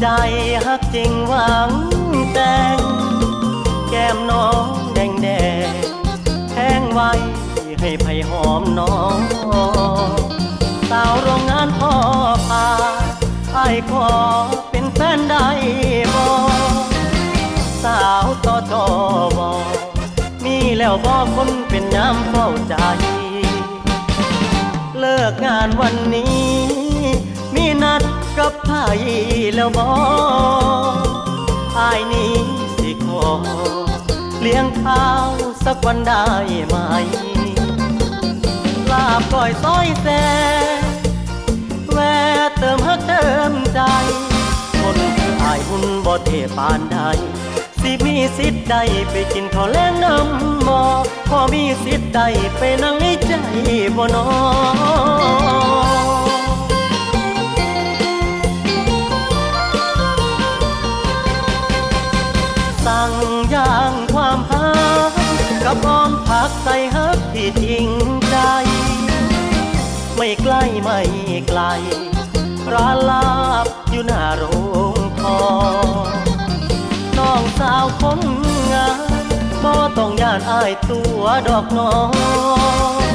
ใจฮักจริงหวังแต่งแก้มน้อง น้องสาวโรงงานพ่อพาไอ้ขอเป็นแฟนได้บ่สาวต่อจอบอมีแล้วบ่คนเป็นยามเฝ้าใจเลิกงานวันนี้ มีนัดกับไผแล้วบออายนี้สิขอเลี้ยงข้าวสักวันได้ไหม ก้อยซอยแซแวะเติมฮักเติมใจ คนคืออายหุ่นบ่เทปานใดสิมีสิทธิ์ใดไปกินข้าวแลงน้ำบ่พอมีสิทธิ์ใดไปนั่งในใจบ่นอสั่งย่างความฮักกับอ้อมผักใส่ฮักที่จริงใจ ไม่ใกล้ไม่ไกล ร้านลาบอยู่หน้าโรงทองน้องสาวคนงามบ่ต้องย่านอายตัวดอกน้อง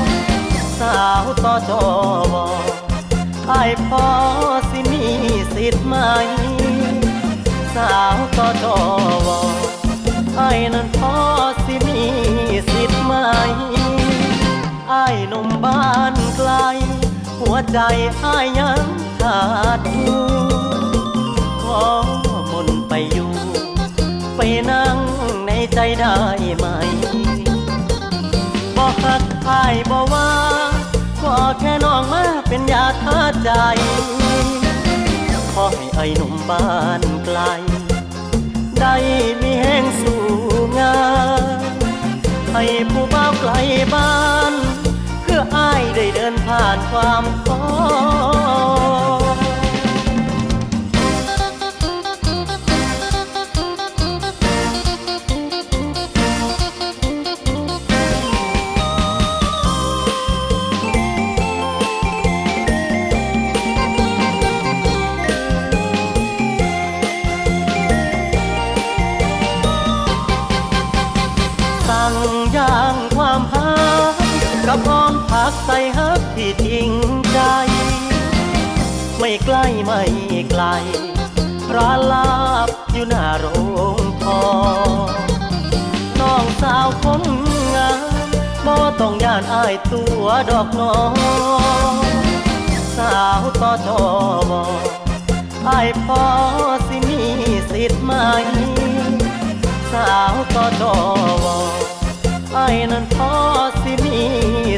สาวต่อจอบอายพอสิมีสิทธิ์ไหม สาวต่อจอวอไอ้นั้นพอสิมีสิทธิ์ไหมไอ้นมบ้าน ใจไอ้ายยังขาดอยู่ขอมนไปอยู่ ไปนั่งในใจได้ไหมบอกหักอ้ายบอกว่าขอแค่น้องมาเป็นยาทาใจ ขอให้ไอ้หนุ่มบ้านไกล ได้มีแห้งสู่งานให้ผู้บ่าวไกลบ้าน ความท้อ ไม่ใกล้ไม่ไกลร้านลาบอยู่หน้าโรงทองน้องสาวคนงามบ่ต้องย่านอายตัวดอกน้องสาวต่อจอบอายพอสิมีสิทธิ์ไหม สาวต่อจอวอไอ้นั้นพอสิมี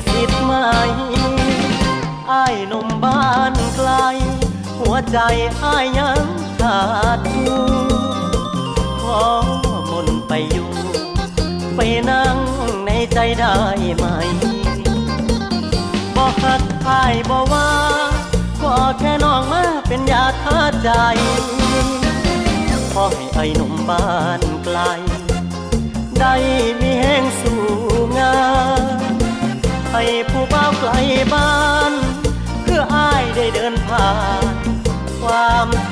สิทธิ์ไหมอ้หนุ่มบ้า ใจไอ้ยังขาดอยู่ขอมนไปอยู่ ไปนั่งในใจได้ไหมบอกหักไอ้บอกว่าขอแค่น้องมาเป็นยาทาใจ ขอให้ไอ้หนุ่มบ้านไกล ได้มีแห้งสู่งานให้ผู้เบ่าไกลบ้าน เพื่ออ้ายได้เดินผ่าน ความท้อ